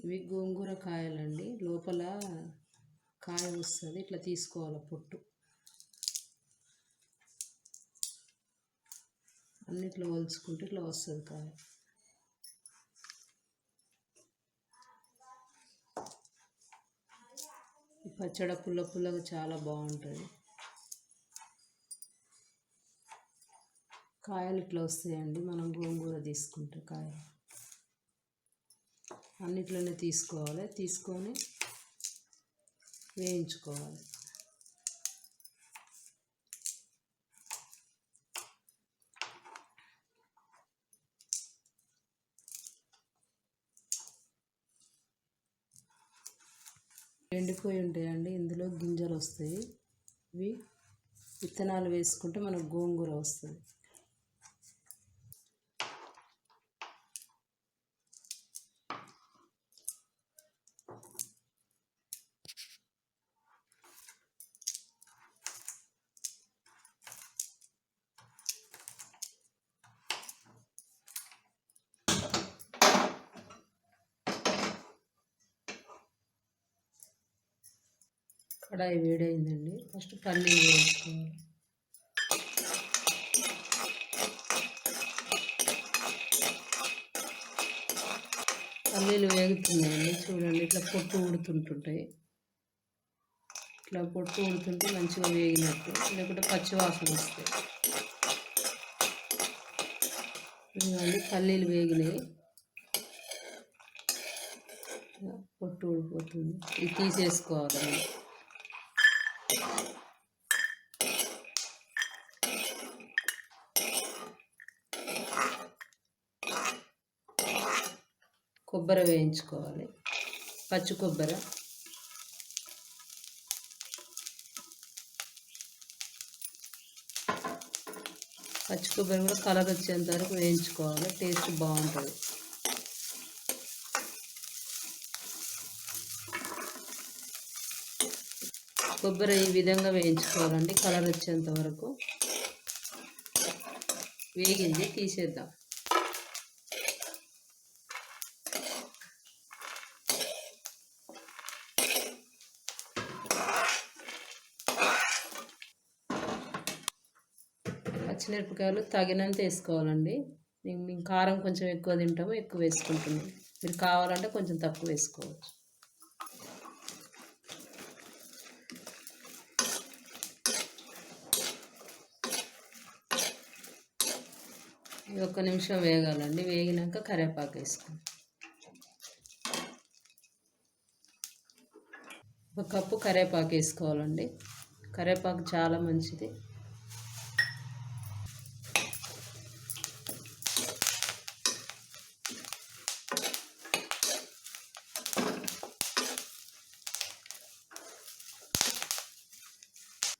ఇవి గోంగూర కాయలండి. లోపల కాయ వస్తుంది. ఇట్లా తీసుకోవాలి పొట్టు. అన్నిట్లో వలుచుకుంటే ఇట్లా వస్తుంది కాయ. పచ్చడి పుల్ల పుల్లగా చాలా బాగుంటుంది. కాయలు ఇట్లా వస్తాయండి. మనం గోంగూర తీసుకుంటే కాయలు అన్నిట్లోనే తీసుకోవాలి. తీసుకొని వేయించుకోవాలి. ఎండిపోయి ఉంటాయండి. ఇందులో గింజలు వస్తాయి. ఇవి విత్తనాలు వేసుకుంటే మనకు గోంగూర వస్తుంది. కడాయి వేడైందండి ఫస్ట్ పల్లీలు వేసుకోవాలి పల్లీలు వేగుతున్నాయండి. చూడండి ఇట్లా పొట్టు ఊడుతుంటుంటాయి. ఇట్లా పొట్టు ఊడుతుంటే మంచిగా వేగినట్టు లేకుంటే పచ్చివాసన వస్తాయి. ఇదిగోండి పల్లీలు వేగినాయి. పొట్టు ఊడిపోతుంది. ఇది తీసేసుకోవాలి కొబ్బరి వేయించుకోవాలి. పచ్చి కొబ్బరి. పచ్చి కొబ్బరి కూడా కలర్ వచ్చేంత వరకు వేయించుకోవాలి. టేస్ట్ బాగుంటుంది. కొబ్బరి ఈ విధంగా వేయించుకోవాలండి. కలర్ వచ్చేంత వరకు వేగింది తీసేద్దాం. పచ్చిమిరపకాయలు తగినంత వేసుకోవాలండి. మేము కారం కొంచెం ఎక్కువ తింటాము ఎక్కువ వేసుకుంటున్నాం. మీరు కావాలంటే కొంచెం తక్కువ వేసుకోవచ్చు. ఇది ఒక్క నిమిషం వేగాలండి. వేగినాక కరివేపాకు వేసుకోండి. ఒక కప్పు కరివేపాకు వేసుకోవాలండి. కరివేపాకు చాలా మంచిది.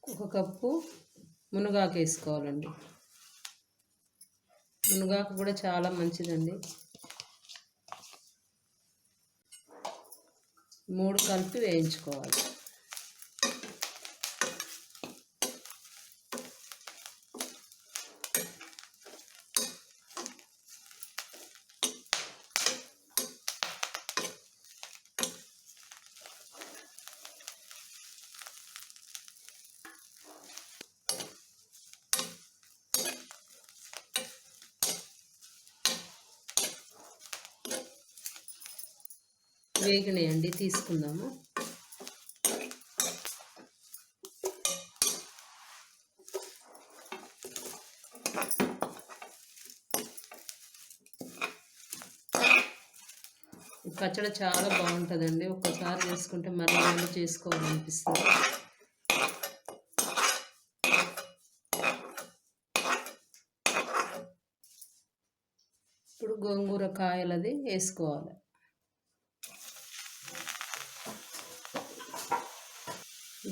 ఒక కప్పు మునగాకు వేసుకోవాలండి. మునగాకు కూడా చాలా మంచిదండి. మూడు కలిపి వేయించుకోవాలి. వేగినాయండి తీసుకుందాము. పచ్చడి చాలా బాగుంటుందండి. ఒక్కసారి చేసుకుంటే మళ్ళీ మళ్ళీ చేసుకోవాలనిపిస్తుంది. ఇప్పుడు గోంగూర కాయలది వేసుకోవాలి.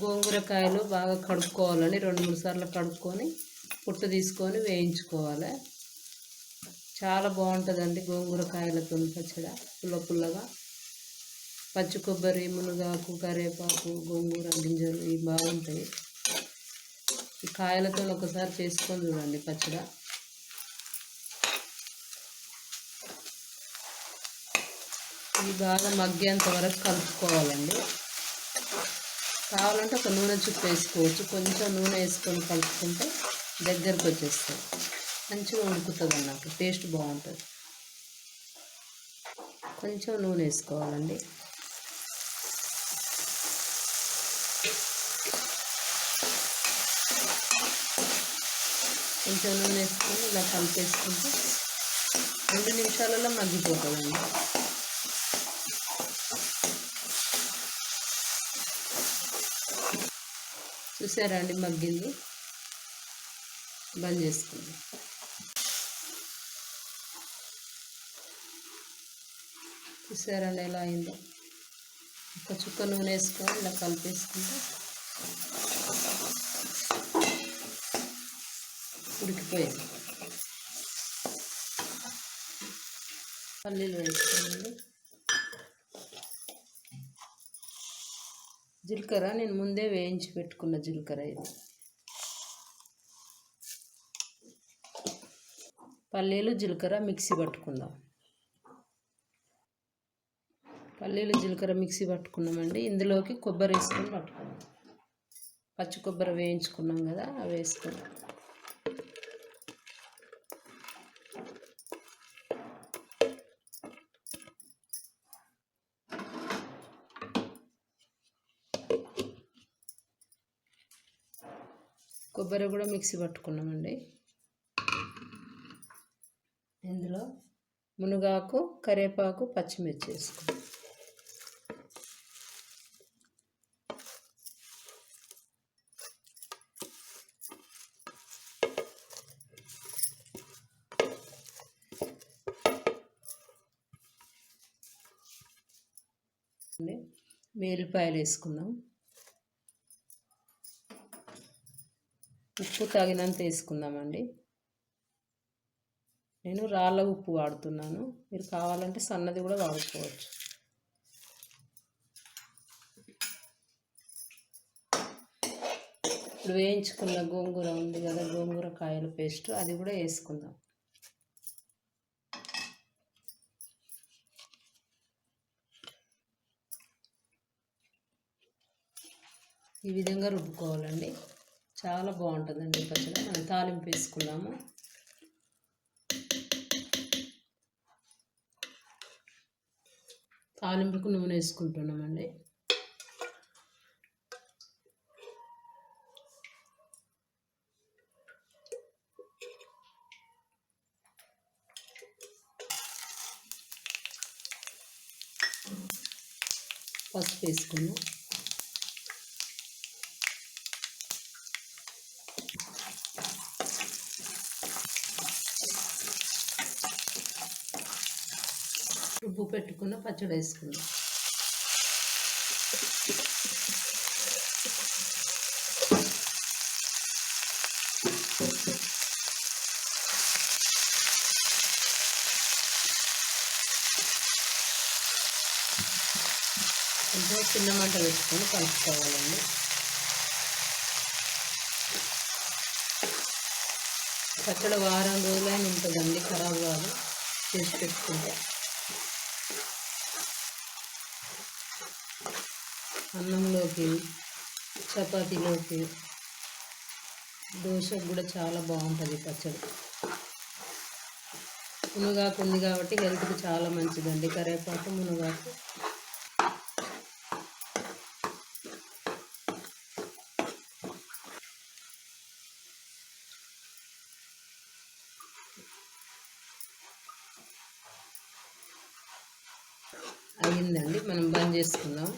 గోంగూరకాయలు బాగా కడుక్కోవాలని రెండు మూడు సార్లు కడుక్కొని పుట్టు తీసుకొని వేయించుకోవాలి. చాలా బాగుంటుందండి గోంగూర కాయలతో పచ్చడి. పుల్ల పుల్లగా పచ్చి కొబ్బరి మునగాకు కరివేపాకు గోంగూర గింజలు ఇవి బాగుంటాయి. ఈ కాయలతో ఒకసారి చేసుకొని చూడండి పచ్చడి. ఇది బాగా మగ్గేంత వరకు కలుపుకోవాలండి. కావాలంటే ఒక నూనె చుక్క వేసుకోవచ్చు. కొంచెం నూనె వేసుకొని కలుపుకుంటే దగ్గరకు వచ్చేస్తుంది మంచిగా ఉడుకుతుంది అన్నట్టు టేస్ట్ బాగుంటుంది. కొంచెం నూనె వేసుకోవాలండి. కొంచెం నూనె వేసుకొని ఇలా కలిపేసుకుంటే రెండు నిమిషాలలో మగ్గిపోతుందండి చూసారా అండి మగ్గింది? బంద్ చేసుకుంది. చూసారండి ఎలా అయిందో? ఒక చుక్క నూనె వేసుకొని ఇలా కలిపేసుకుంటే ఉడికిపోయింది. పల్లీలు వేసుకోండి. జీలకర్ర నేను ముందే వేయించి పెట్టుకున్న జీలకర్ర ఇది. పల్లీలు జీలకర్ర మిక్సీ పట్టుకుందాం. పల్లీలు జీలకర్ర మిక్సీ పట్టుకున్నామండి. ఇందులోకి కొబ్బరి వేసుకొని పట్టుకున్నాం పచ్చి కొబ్బరి వేయించుకున్నాం కదా అవి వేసుకుందాం కొబ్బరి కూడా మిక్సీ పట్టుకున్నామండి. ఇందులో మునగాకు కరివేపాకు పచ్చిమిర్చి వేసుకున్నాం. వేలిపాయలు వేసుకుందాం ఉప్పు తగినంత వేసుకుందామండి. నేను రాళ్ళ ఉప్పు వాడుతున్నాను. మీరు కావాలంటే సన్నది కూడా వాడుకోవచ్చు. ఇప్పుడు వేయించుకున్న గోంగూర ఉంది కదా గోంగూర కాయల పేస్ట్ అది కూడా వేసుకుందాం. ఈ విధంగా రుబ్బుకోవాలండి. చాలా బాగుంటుందండి పచ్చడి. మనం తాలింపు వేసుకున్నాము. తాలింపుకు నూనె వేసుకుంటున్నామండి. పసుపు వేసుకున్నాం. రుబ్బు పెట్టుకున్న పచ్చడి వేసుకుందాం. కొంచెం చిన్న మంట వేసుకొని కలుపుకోవాలండి. పచ్చడి వారం రోజులైనా ఉంటుందండి ఖరాబ్ కాదు. చేసి పెట్టుకుంటే. అన్నంలోకి చపాతీలోకి దోశకు కూడా చాలా బాగుంటుంది పచ్చడి. మునగాకు ఉంది కాబట్టి హెల్త్కి చాలా మంచిదండి. కరివేపాకు మునగాకు. అయ్యిందండి. మనం బంద్ చేసుకుందాం.